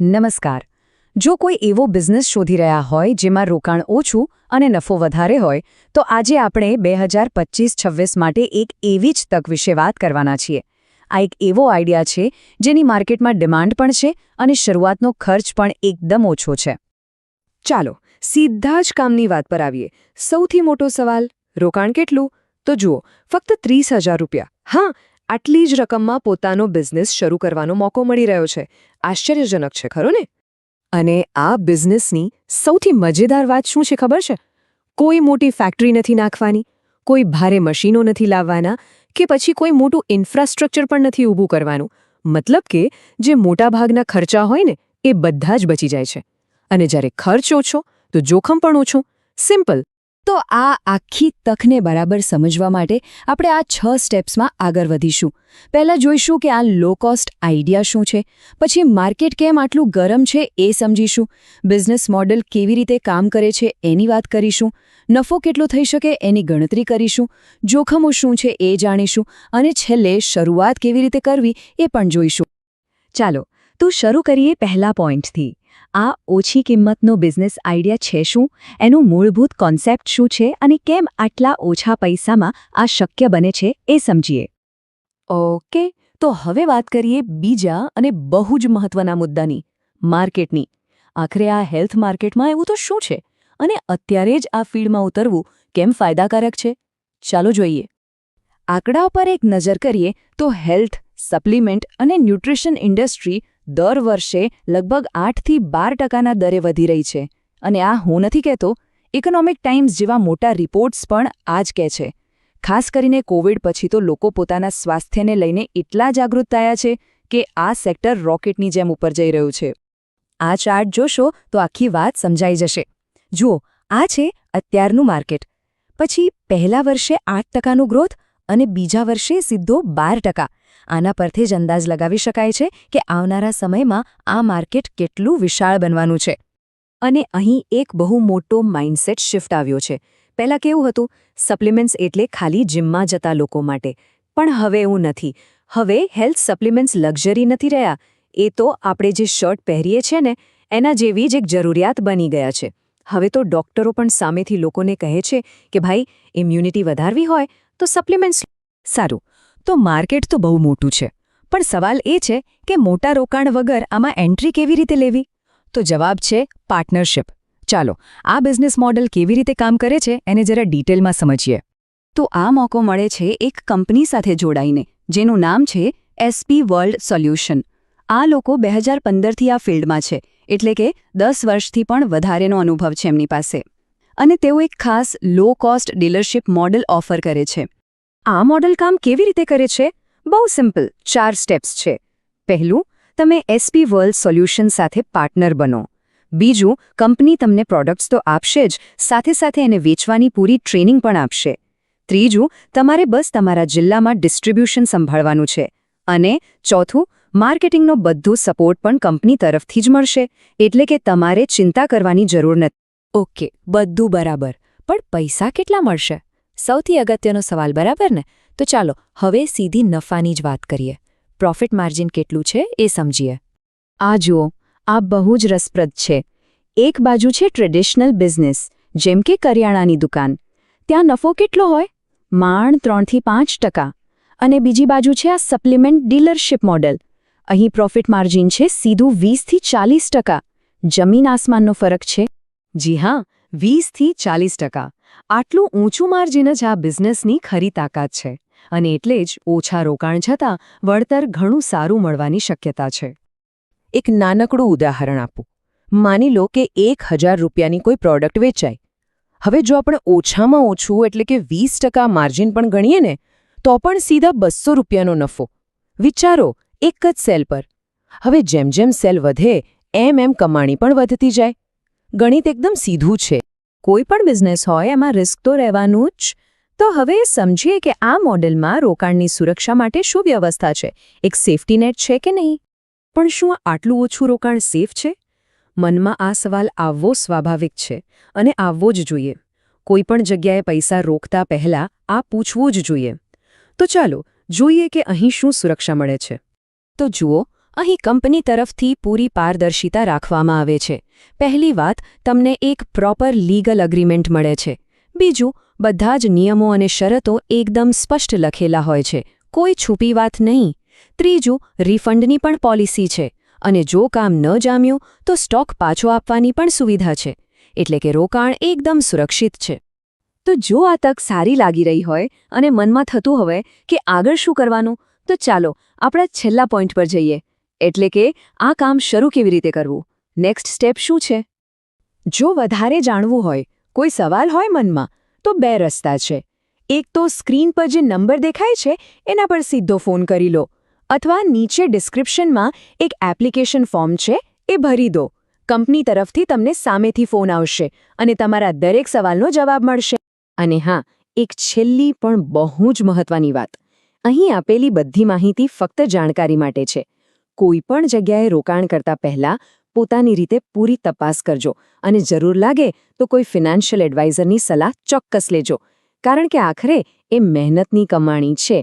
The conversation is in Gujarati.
નમસ્કાર. જો કોઈ એવો બિઝનેસ શોધી રહ્યા હોય જેમાં રોકાણ ઓછું અને નફો વધારે હોય, તો આજે આપણે બે હજાર પચીસ માટે એક એવી જ તક વિશે વાત કરવાના છીએ. આ એક એવો આઈડિયા છે જેની માર્કેટમાં ડિમાન્ડ પણ છે અને શરૂઆતનો ખર્ચ પણ એકદમ ઓછો છે. ચાલો, સીધા જ કામની વાત પર આવીએ. સૌથી મોટો સવાલ, રોકાણ કેટલું? તો જુઓ, ફક્ત ત્રીસ રૂપિયા. હા આટલી જ રકમમાં પોતાનો બિઝનેસ શરૂ કરવાનો મોકો મળી રહ્યો છે. આશ્ચર્યજનક છે, ખરો ને? અને આ બિઝનેસની સૌથી મજેદાર વાત શું છે ખબર છે? કોઈ મોટી ફેક્ટરી નથી નાખવાની, કોઈ ભારે મશીનો નથી લાવવાના કે પછી કોઈ મોટું ઇન્ફ્રાસ્ટ્રક્ચર પણ નથી ઊભું કરવાનું. મતલબ કે જે મોટાભાગના ખર્ચા હોય ને, એ બધા જ બચી જાય છે. અને જ્યારે ખર્ચ ઓછો, તો જોખમ પણ ઓછું. સિમ્પલ. તો આ આખી તકને બરાબર સમજવા માટે આપણે આ છ સ્ટેપ્સમાં આગળ વધીશું. પહેલાં જોઈશું કે આ લો કોસ્ટ આઈડિયા શું છે, પછી માર્કેટ કેમ આટલું ગરમ છે એ સમજીશું બિઝનેસ મોડલ કેવી રીતે કામ કરે છે એની વાત કરીશું, નફો કેટલો થઈ શકે એની ગણતરી કરીશું, જોખમો શું છે એ જાણીશું, અને છેલ્લે શરૂઆત કેવી રીતે કરવી એ પણ જોઈશું. ચાલો તો શરૂ કરીએ પહેલા પોઈન્ટથી. આ ઓછી કિંમતનો બિઝનેસ આઈડિયા છે શું? એનું મૂળભૂત કોન્સેપ્ટ શું છે અને કેમ આટલા ઓછા પૈસામાં આ શક્ય બને છે એ સમજીએ. ઓકે, તો હવે વાત કરીએ બીજા અને બહુ જ મહત્વના મુદ્દાની, માર્કેટની. આખરે આ હેલ્થ માર્કેટમાં એવું તો શું છે? અને અત્યારે જ આ ફિલ્ડમાં ઉતરવું કેમ ફાયદાકારક છે? ચાલો જોઈએ. આંકડા પર એક નજર કરીએ તો હેલ્થ, સપ્લિમેન્ટ અને ન્યુટ્રિશન ઇન્ડસ્ટ્રી દર વર્ષે લગભગ આઠથી બાર ટકાના દરે વધી રહી છે. અને આ હું નથી કહેતો ઇકોનોમિક ટાઈમ્સ જેવા મોટા રિપોર્ટ્સ પણ આ જ કહે છે. ખાસ કરીને કોવિડ પછી તો લોકો પોતાના સ્વાસ્થ્યને લઈને એટલા જાગૃત થયા છે કે આ સેક્ટર રોકેટની જેમ ઉપર જઈ રહ્યું છે. આ ચાર્ટ જોશો તો આખી વાત સમજાઈ જશે. જુઓ, આ છે અત્યારનું માર્કેટ પછી પહેલા વર્ષે આઠ ટકાનું ગ્રોથ અને બીજા વર્ષે સીધો બાર ટકા. આના પરથી જ અંદાજ લગાવી શકાય છે કે આવનારા સમયમાં આ માર્કેટ કેટલું વિશાળ બનવાનું છે. અને અહીં એક બહુ મોટો માઇન્ડસેટ શિફ્ટ આવ્યો છે. પહેલાં કેવું હતું, સપ્લિમેન્ટ્સ એટલે ખાલી જિમમાં જતા લોકો માટે. પણ હવે એવું નથી. હવે હેલ્થ સપ્લિમેન્ટ્સ લક્ઝરી નથી રહ્યા. એ તો આપણે જે શર્ટ પહેરીએ છીએ ને, એના જેવી જ એક જરૂરિયાત બની ગયા છે. હવે તો ડોક્ટરો પણ સામેથી લોકોને કહે છે કે ભાઈ, ઇમ્યુનિટી વધારવી હોય તો સપ્લિમેન્ટ્સ સારું, તો માર્કેટ તો બહુ મોટું છે. પણ સવાલ એ છે કે મોટા રોકાણ વગર આમાં એન્ટ્રી કેવી રીતે લેવી? તો જવાબ છે પાર્ટનરશિપ ચાલો, આ બિઝનેસ મોડલ કેવી રીતે કામ કરે છે એને જરા ડિટેલમાં સમજીએ. તો આ મોકો મળે છે એક કંપની સાથે જોડાઈને, જેનું નામ છે એસપી વર્લ્ડ સોલ્યુશન આ લોકો બે હજાર પંદરથી આ ફિલ્ડમાં છે, એટલે કે દસ વર્ષથી પણ વધારેનો અનુભવ છે એમની પાસે. અને તેઓ એક ખાસ low cost dealership model offer કરે છે. આ મોડલ કામ કેવી રીતે કરે છે? બહુ સિમ્પલ ચાર સ્ટેપ્સ છે. પહેલું, તમે એસપી વર્લ્ડ સોલ્યુશન સાથે પાર્ટનર બનો. બીજું, કંપની તમને પ્રોડક્ટ્સ તો આપશે જ, સાથે સાથે એને વેચવાની પૂરી ટ્રેનિંગ પણ આપશે. ત્રીજું, તમારે બસ તમારા જિલ્લામાં ડિસ્ટ્રીબ્યુશન સંભાળવાનું છે. અને ચોથું માર્કેટિંગનો બધું સપોર્ટ પણ કંપની તરફથી જ મળશે, એટલે કે તમારે ચિંતા કરવાની જરૂર નથી. ઓકે, બધું બરાબર. પણ પૈસા કેટલા મળશે? સૌથી અગત્યનો સવાલ બરાબર ને? તો ચાલો, હવે સીધી નફાની જ વાત કરીએ. પ્રોફિટ માર્જિન કેટલું છે એ સમજીએ. આ જુઓ, આ બહુ જ રસપ્રદ છે. એક બાજુ છે ટ્રેડિશનલ બિઝનેસ જેમ કે કરિયાણાની દુકાન. ત્યાં નફો કેટલો હોય? માણ ત્રણથી પાંચ ટકા. અને બીજી બાજુ છે આ સપ્લિમેન્ટ ડીલરશીપ મોડલ અહીં પ્રોફિટ માર્જિન છે સીધું વીસથી ચાલીસ ટકા. જમીન આસમાનનો ફરક છે. જી હા, વીસથી ચાલીસ ટકા. આટલું ઊંચું માર્જિન જ આ બિઝનેસની ખરી તાકાત છે. અને એટલે જ ઓછા રોકાણ છતાં વળતર ઘણું સારું મળવાની શક્યતા છે. એક નાનકડું ઉદાહરણ આપું. માની લો કે એક હજાર રૂપિયાની કોઈ પ્રોડક્ટ વેચાય. હવે જો આપણે ઓછામાં ઓછું એટલે કે વીસ ટકા માર્જિન પણ ગણીએ ને, તો પણ સીધા બસો રૂપિયાનો નફો. વિચારો, એક જ સેલ પર. હવે જેમ જેમ સેલ વધે, એમ એમ કમાણી પણ વધતી જાય. ગણિત એકદમ સીધું છે. કોઈ પણ બિઝનેસ હોય, એમાં રિસ્ક તો રહેવાનું જ. તો હવે સમજીએ કે આ મોડેલમાં રોકાણની સુરક્ષા માટે શું વ્યવસ્થા છે. એક સેફટી નેટ છે કે નહીં? પણ શું આટલું ઓછું રોકાણ સેફ છે? મનમાં આ સવાલ આવવો સ્વાભાવિક છે, અને આવવો જ જોઈએ. કોઈ પણ જગ્યાએ પૈસા રોકતા પહેલા આ પૂછવું જ જોઈએ. તો ચાલો, જોઈએ કે અહીં શું સુરક્ષા મળે છે. તો જુઓ અહીં કંપની તરફથી પૂરી પારદર્શિતા રાખવામાં આવે છે. પહેલી વાત, તમને એક પ્રોપર લીગલ અગ્રીમેન્ટ મળે છે. બીજું, બધા જ નિયમો અને શરતો એકદમ સ્પષ્ટ લખેલા હોય છે. કોઈ છૂપી વાત નહીં. ત્રીજું, રિફંડની પણ પોલિસી છે. અને જો કામ ન જામ્યું, તો સ્ટોક પાછો આપવાની પણ સુવિધા છે. એટલે કે રોકાણ એકદમ સુરક્ષિત છે. તો જો આ તક સારી લાગી રહી હોય અને મનમાં થતું હવે કે આગળ શું કરવાનું, તો ચાલો, આપણા છેલ્લા પોઈન્ટ પર જઈએ. એટલે કે આ કામ શરૂ કેવી રીતે કરવું? નેક્સ્ટ સ્ટેપ શું છે? જો વધારે જાણવું હોય, કોઈ સવાલ હોય મનમાં, તો બે રસ્તા છે. એક તો સ્ક્રીન પર જે નંબર દેખાય છે, એના પર સીધો ફોન કરી લો. અથવા નીચે ડિસ્ક્રિપ્શનમાં એક એપ્લિકેશન ફોર્મ છે, એ ભરી દો. કંપની તરફથી તમને સામેથી ફોન આવશે અને તમારા દરેક સવાલનો જવાબ મળશે. અને હા, એક છેલ્લી પણ બહુ જ મહત્વની વાત. અહીં આપેલી બધી માહિતી ફક્ત જાણકારી માટે છે. કોઈ પણ જગ્યાએ રોકાણ કરતા પહેલા પોતાની રીતે પૂરી તપાસ કરજો અને જરૂર લાગે તો કોઈ ફિનાન્શિયલ એડવાઇઝરની સલાહ ચોક્કસ લેજો. કારણ કે આખરે એ મહેનતની કમાણી છે.